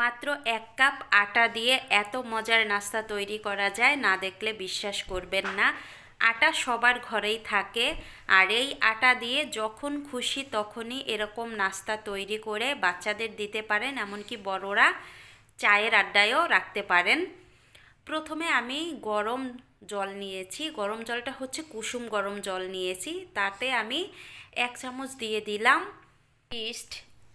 মাত্র এক কাপ আটা দিয়ে এত মজার নাস্তা তৈরি করা যায়, না দেখলে বিশ্বাস করবেন না। আটা সবার ঘরেই থাকে আর এই আটা দিয়ে যখন খুশি তখনই এরকম নাস্তা তৈরি করে বাচ্চাদের দিতে পারেন, এমনকি বড়রা চায়ের আড্ডায়ও রাখতে পারেন। প্রথমে আমি গরম জল নিয়েছি, গরম জলটা হচ্ছে কুসুম গরম জল নিয়েছি, তাতে আমি এক চামচ দিয়ে দিলাম ইস্ট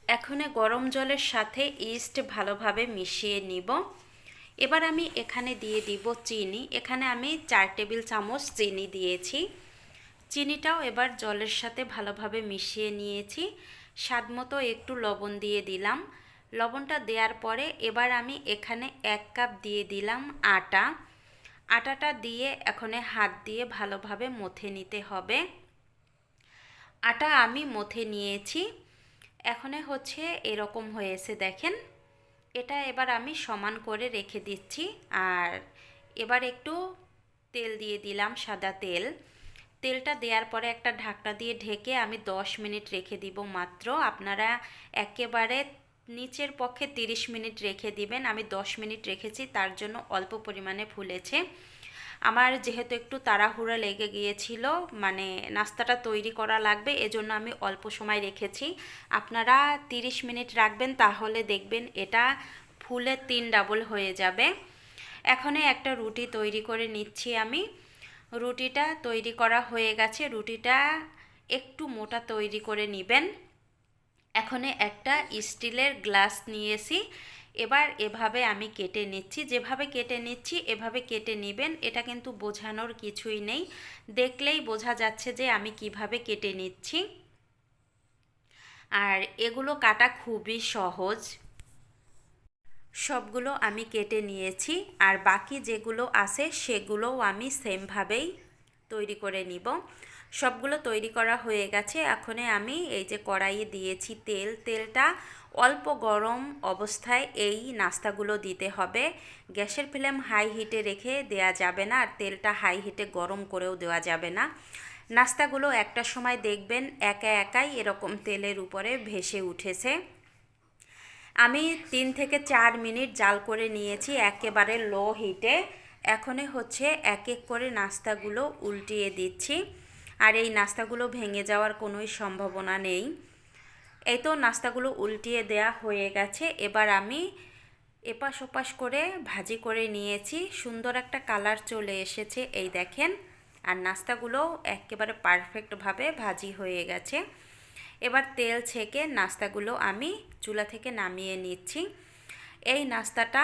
এখানে গরম জলের সাথে ইস্ট ভালোভাবে মিশিয়ে নিব। এবার আমি এখানে দিয়ে দিব চিনি। এখানে আমি চার টেবিল চামচ চিনি দিয়েছি। চিনিটাও এবার জলের সাথে ভালোভাবে মিশিয়ে নিয়েছি। স্বাদ মতো একটু লবণ দিয়ে দিলাম। লবণটা দেওয়ার পরে এবার আমি এখানে এক কাপ দিয়ে দিলাম আটা। আটাটা দিয়ে এখানে হাত দিয়ে ভালোভাবে মথে নিতে হবে। আটা আমি মথে নিয়েছি। এখানে হচ্ছে এরকম হয়েছে দেখেন। এটা এবার আমি সমান করে রেখে দিচ্ছি। আর এবার একটু তেল দিয়ে দিলাম সাদা তেল। তেলটা দেওয়ার পরে একটা ঢাকনা দিয়ে ঢেকে আমি 10 মিনিট রেখে দিব মাত্র। আপনারা একেবারে নিচের পক্ষে 30 মিনিট রেখে দিবেন। আমি 10 মিনিট রেখেছি, তার জন্য অল্প পরিমাণে ফুলেছে। আমার যেহেতু একটু তাড়াহুড়া লেগে গিয়েছিল মানে নাস্তাটা তৈরি করা লাগবে, এজন্য আমি অল্প সময় রেখেছি। আপনারা 30 মিনিট রাখবেন, তাহলে দেখবেন এটা ফুলে তিন ডাবল হয়ে যাবে। এখানে একটা রুটি তৈরি করে নিচ্ছি আমি। রুটিটা তৈরি করা হয়ে গেছে, রুটিটা একটু মোটা তৈরি করে নেবেন। এখানে একটা স্টিলের গ্লাস নিয়েছি। এবার এভাবে আমি কেটে নিচ্ছি। যেভাবে কেটে নিচ্ছি, এভাবে কেটে নেবেন, এটা কিন্তু বোঝানোর কিছুই নেই। দেখলেই বোঝা যাচ্ছে যে আমি কীভাবে কেটে নিচ্ছি। আর এগুলো কাটা খুবই সহজ। সবগুলো আমি কেটে নিয়েছি, আর বাকি যেগুলো আছে সেগুলোও আমি সেমভাবেই তৈরি করে নিব। সবগুলো তৈরি করা হয়ে গেছে। এখনে আমি এই যে কড়াইয়ে দিয়েছি তেল, তেলটা অল্প গরম অবস্থায় এই নাস্তাগুলো দিতে হবে। গ্যাসের ফ্লেম হাই হিটে রেখে দেয়া যাবে না, আর তেলটা হাই হিটে গরম করেও দেওয়া যাবে না। নাস্তাগুলো একটা সময় দেখবেন একা একাই এরকম তেলের উপরে ভেসে উঠেছে। আমি তিন থেকে চার মিনিট জাল করে নিয়েছি, একেবারে লো হিটে। এখনই হচ্ছে এক এক করে নাস্তাগুলো উল্টিয়ে দিচ্ছি। আর এই নাস্তাগুলো ভেঙে যাওয়ার কোনোই সম্ভাবনা নেই। এই তো নাস্তাগুলো উল্টিয়ে দেয়া হয়ে গেছে। এবার আমি এপাশ ওপাশ করে ভাজি করে নিয়েছি। সুন্দর একটা কালার চলে এসেছে, এই দেখেন। আর নাস্তাগুলোও একেবারে পারফেক্টভাবে ভাজি হয়ে গেছে। এবার তেল ছেঁকে নাস্তাগুলো আমি চুলা থেকে নামিয়ে নিচ্ছি। এই নাস্তাটা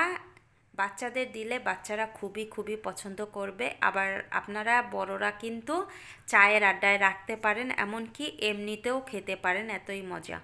বাচ্চাদের দিলে বাচ্চারা খুবই খুবই পছন্দ করবে। আবার আপনারা বড়রা কিন্তু চায়ের আড্ডায় রাখতে পারেন, এমনকি এমনিতেও খেতে পারেন, এতই মজা।